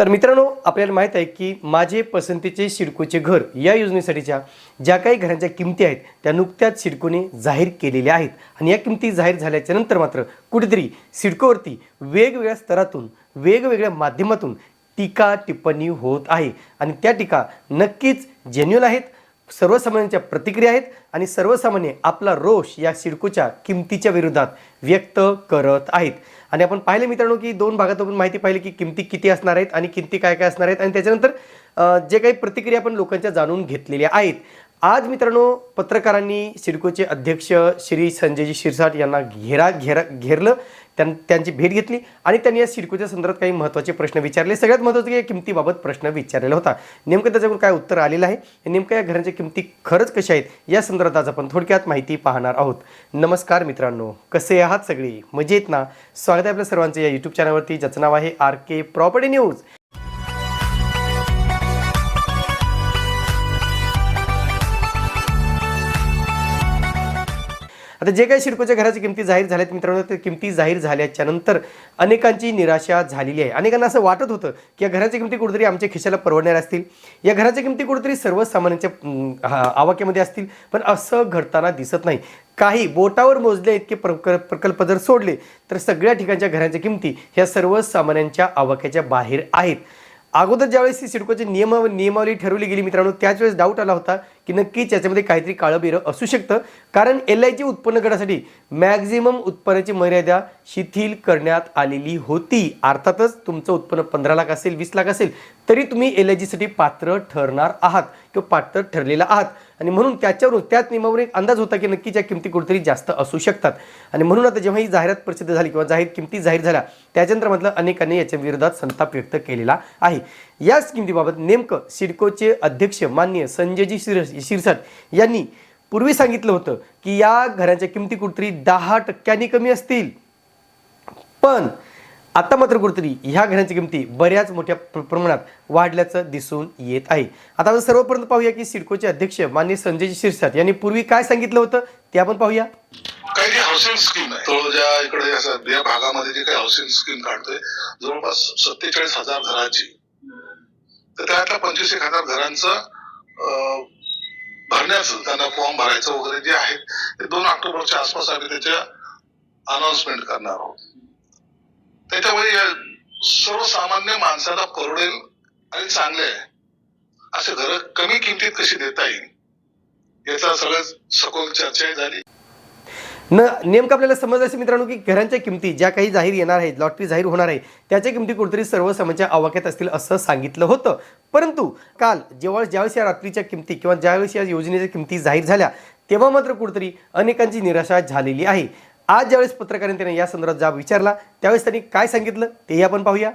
तर मित्रांनो आपल्याला माहीत आहे की माझे पसंतीचे सिडकोचे घर या योजनेसाठीच्या ज्या काही घरांच्या किमती आहेत त्या नुकत्याच सिडकोने जाहीर केलेल्या आहेत. आणि या किमती जाहीर झाल्याच्यानंतर मात्र कुठेतरी सिडकोवरती वेगवेगळ्या स्तरातून वेगवेगळ्या माध्यमातून टीका टिप्पणी होत आहे. आणि त्या टीका नक्कीच जेन्युअल आहेत. सर्वसामान्यांच्या प्रतिक्रिया आहेत आणि सर्वसामान्य आपला रोष या सिडकोच्या किमतीच्या विरोधात व्यक्त करत आहेत. आणि आपण पाहिलं मित्रांनो की दोन भागात आपण माहिती पाहिली की किमती किती असणार आहेत आणि किमती काय काय असणार आहेत. आणि त्याच्यानंतर जे काही प्रतिक्रिया आपण लोकांच्या जाणून घेतलेल्या आहेत. आज मित्रांनो पत्रकारांनी सिडकोचे अध्यक्ष श्री संजयजी शिरसाट यांना घेरा घेरा घेरलं. त्यां त्यांची भेट घेतली आणि त्यांनी या सिडकोच्या संदर्भात काही महत्त्वाचे प्रश्न विचारले. सगळ्यात महत्त्वाचे या किमतीबाबत प्रश्न विचारलेला होता. नेमकं त्याच्याकडून काय उत्तर आलेलं आहे? नेमकं या घरांच्या किमती खरंच कशा आहेत? या संदर्भात आज आपण थोडक्यात माहिती पाहणार आहोत. नमस्कार मित्रांनो कसे आहात सगळी? मजेत ना? स्वागत आहे आपल्या सर्वांचं या यूट्यूब चॅनलवरती ज्याचं नाव आहे आर के प्रॉपर्टी न्यूज आता जे काही शिडकोच्या घराची किमती जाहीर झाल्यात मित्रांनो त्या किमती जाहीर झाल्याच्यानंतर अनेकांची निराशा झालेली आहे. अनेकांना असं वाटत होतं की या घराच्या किमती कुठेतरी आमच्या खिशाला परवडणार असतील. या घराच्या किमती कुठेतरी सर्वसामान्यांच्या हा- आवाक्यामध्ये असतील. पण असं घडताना दिसत नाही. काही बोटावर मोजले इतके प्रक प्रकल्प जर सोडले तर सगळ्या ठिकाणच्या घरांच्या किमती ह्या सर्वसामान्यांच्या आवाक्याच्या बाहेर आहेत. अगोदर ज्यावेळेस ही सिडकोची नियम नियमावली ठरवली गेली मित्रांनो त्याच वेळेस डाऊट आला होता की नक्कीच याच्यामध्ये काहीतरी काळं असू शकतं. कारण एल आयची उत्पन्न गटासाठी मॅक्झिमम उत्पन्नाची मर्यादा शिथिल करण्यात आलेली होती. अर्थातच तुमचं उत्पन्न पंधरा लाख असेल वीस लाख असेल तरी तुम्ही एल आय जीसाठी पात्र ठरणार आहात किंवा पात्र ठरलेला आहात. आणि म्हणून त्याच्यावरून त्याच नियमावर एक अंदाज होता की नक्कीच या किमती कुठेतरी जास्त असू शकतात. आणि म्हणून आता जेव्हा ही जाहिरात प्रसिद्ध झाली किंवा जाहीर किमती जाहीर झाल्या त्याच्यानंतर म्हटलं अनेकांनी याच्या विरोधात संताप व्यक्त केलेला आहे. याच किमतीबाबत नेमकं सिडकोचे अध्यक्ष मान्य संजयजी श्रीरस शिरसाट यांनी पूर्वी सांगितलं होतं की या घरांच्या किमती कुठतरी दहा टक्क्यांनी कमी असतील. पण आता मात्र कुठतरी ह्या घरांची किमती बऱ्याच मोठ्या प्रमाणात वाढल्याचं दिसून येत आहे. आता आपण सर्वपर्यंत पाहूया की सिडकोचे अध्यक्ष मान्य संजय शिरसाट यांनी पूर्वी काय सांगितलं होतं ते आपण पाहूया. काही हाऊसिंग स्कीम आहे. तो ज्या इकडे या भागामध्ये जे काही हाऊसिंग स्कीम काढतोय जवळपास सत्तेचाळीस हजार घरांची. तर त्यातल्या पंचवीस एक हजार घरांचं भरण्याचं त्यांना फॉर्म भरायचं वगैरे जे आहे ते दोन ऑक्टोबरच्या आसपास आम्ही त्याच्या अनाउन्समेंट करणार आहोत. त्याच्यामुळे या सर्वसामान्य माणसाला परवडेल आणि चांगले आहे. असे घर कमी किमतीत कशी देता येईल याचा सगळं सखोल चर्चा झाली. न नेमकं आपल्याला समजलं असेल मित्रांनो की घरांच्या किमती ज्या काही जाहीर येणार आहेत लॉटरी जाहीर होणार आहे त्याच्या किमती कुठेतरी सर्वसामान्यांच्या आवाक्यात असतील असं सांगितलं होतं. परंतु काल जेव्हा ज्यावेळेस या रात्रीच्या किमती किंवा ज्यावेळेस या योजनेच्या किमती जाहीर झाल्या तेव्हा मात्र कुठेतरी अनेकांची निराशा झालेली आहे. आज ज्यावेळेस पत्रकारांनी त्यांना या संदर्भात जाब विचारला त्यावेळेस त्यांनी काय सांगितलं तेही आपण पाहूया.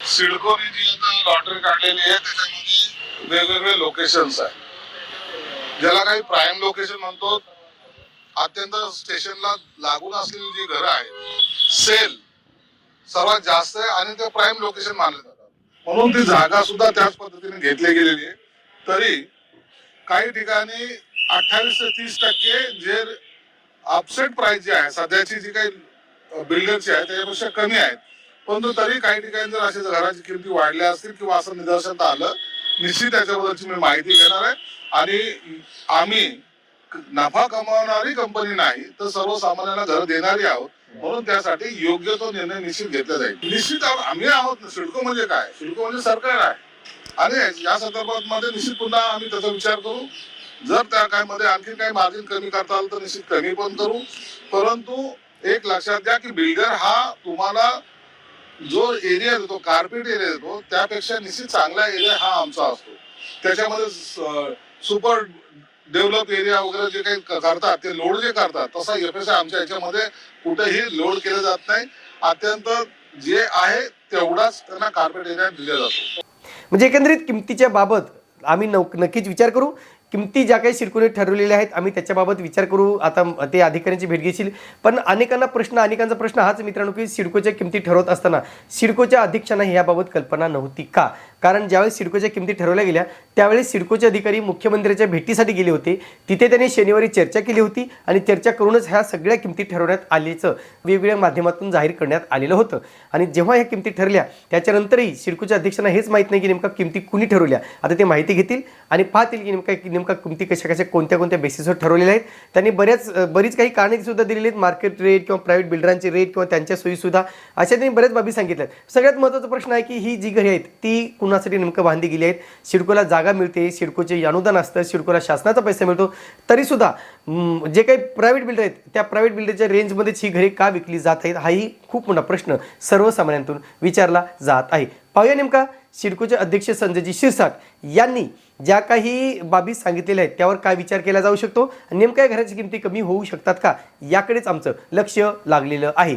सिडकोने जी आता लॉटरी काढलेली आहे त्याच्यामध्ये वेगवेगळे लोकेशन्स आहे ज्याला काही प्राईम लोकेशन म्हणतो अत्यंत स्टेशनला लागून असलेली जी घरं आहेत सेल सर्वात जास्त आहे आणि ते प्राईम लोकेशन मानले जातात. म्हणून ती जागा सुद्धा त्याच पद्धतीने घेतली गेलेली आहे. तरी काही ठिकाणी अठ्ठावीस ते तीस टक्के जे अपसेट प्राइस जी आहे सध्याची जी काही बिल्डरची आहे त्याच्यापेक्षा कमी आहेत. परंतु तरी काही ठिकाणी जर अशा घराची किमती वाढल्या असतील किंवा असं निदर्शनात आलं निश्चित त्याच्याबद्दलची मी माहिती घेणार आहे. आणि आम्ही नफा कमावणारी कंपनी नाही तर सर्वसामान्यांना घर देणारी आहोत. म्हणून त्यासाठी योग्य तो निर्णय निश्चित घेतला जाईल. निश्चित आहोत- आम्ही आहोत. सिडको म्हणजे काय? सिडको म्हणजे सरकार आहे. आणि या संदर्भात मध्ये निश्चित पुन्हा आम्ही त्याचा विचार करू. जर त्या काय मध्ये आणखी काही मार्जिन कमी करता आलं तर निश्चित कमी पण करू. परंतु एक लक्षात द्या की बिल्डर हा तुम्हाला जो एरिया देतो कार्पेट एरिया देतो त्यापेक्षा निश्चित चांगला एरिया हा आमचा असतो. त्याच्यामध्ये सुपर डेव्हलप एरिया वगैरे जे काही करतात ते लोड जे करतात तसा एफएसआय आमच्या याच्यामध्ये कुठेही लोड केलं जात नाही. अत्यंत जे आहे तेवढाच त्यांना कार्पेट एरिया दिला जातो. म्हणजे एकंदरीत किमतीच्या बाबत आम्ही नव नक्कीच विचार करू. किमती ज्या काही सिडकोने ठरवलेल्या आहेत आम्ही त्याच्याबाबत विचार करू. आता ते अधिकाऱ्यांची भेट घेशील. पण अनेकांना प्रश्न अनेकांचा प्रश्न हाच मित्रांनो की सिडकोच्या किमती ठरवत असताना सिडकोच्या अध्यक्षांना याबाबत कल्पना नव्हती का? कारण ज्यावेळेस सिडकोच्या किमती ठरवल्या गेल्या त्यावेळेस सिडकोचे अधिकारी मुख्यमंत्र्यांच्या भेटीसाठी गेले होते. तिथे त्यांनी शनिवारी चर्चा केली होती आणि चर्चा करूनच ह्या सगळ्या किमती ठरवण्यात आल्याचं वेगवेगळ्या माध्यमातून जाहीर करण्यात आलेलं होतं. आणि जेव्हा ह्या किमती ठरल्या त्याच्यानंतरही सिडकोच्या अध्यक्षांना हेच माहीत नाही की नेमका किमती कुणी ठरवल्या. आता ते माहिती घेतील आणि पाहतील की नेमका की नेमका किमती कशा कशा कोणत्या कोणत्या बेसिसवर ठरवलेल्या आहेत. त्यांनी बऱ्याच बरीच काही कारणे सुद्धा दिलेली आहेत. मार्केट रेट किंवा प्रायव्हेट बिल्डरांचे रेट किंवा त्यांच्या सोयीसुद्धा. अशा त्यांनी बऱ्याच बाबी सांगितल्यात सगळ्यात महत्त्वाचा प्रश्न आहे की ही जी घरे आहेत ती कुणा कुणासाठी नेमकं बांधली गेली आहेत. सिडकोला जागा मिळते. सिडकोचे अनुदान असतं. सिडकोला शासनाचा पैसा मिळतो. तरीसुद्धा जे काही प्रायव्हेट बिल्डर आहेत त्या प्रायव्हेट बिल्डरच्या रेंजमध्येच ही घरे का विकली जात आहेत हाही खूप मोठा प्रश्न सर्वसामान्यांतून विचारला जात आहे. पाहूया नेमका सिडकोचे अध्यक्ष संजयजी शिरसाट यांनी ज्या काही बाबी सांगितलेल्या आहेत त्यावर काय विचार केला जाऊ शकतो? नेमक्या घराची किमती कमी होऊ शकतात का? याकडेच आमचं लक्ष लागलेलं आहे.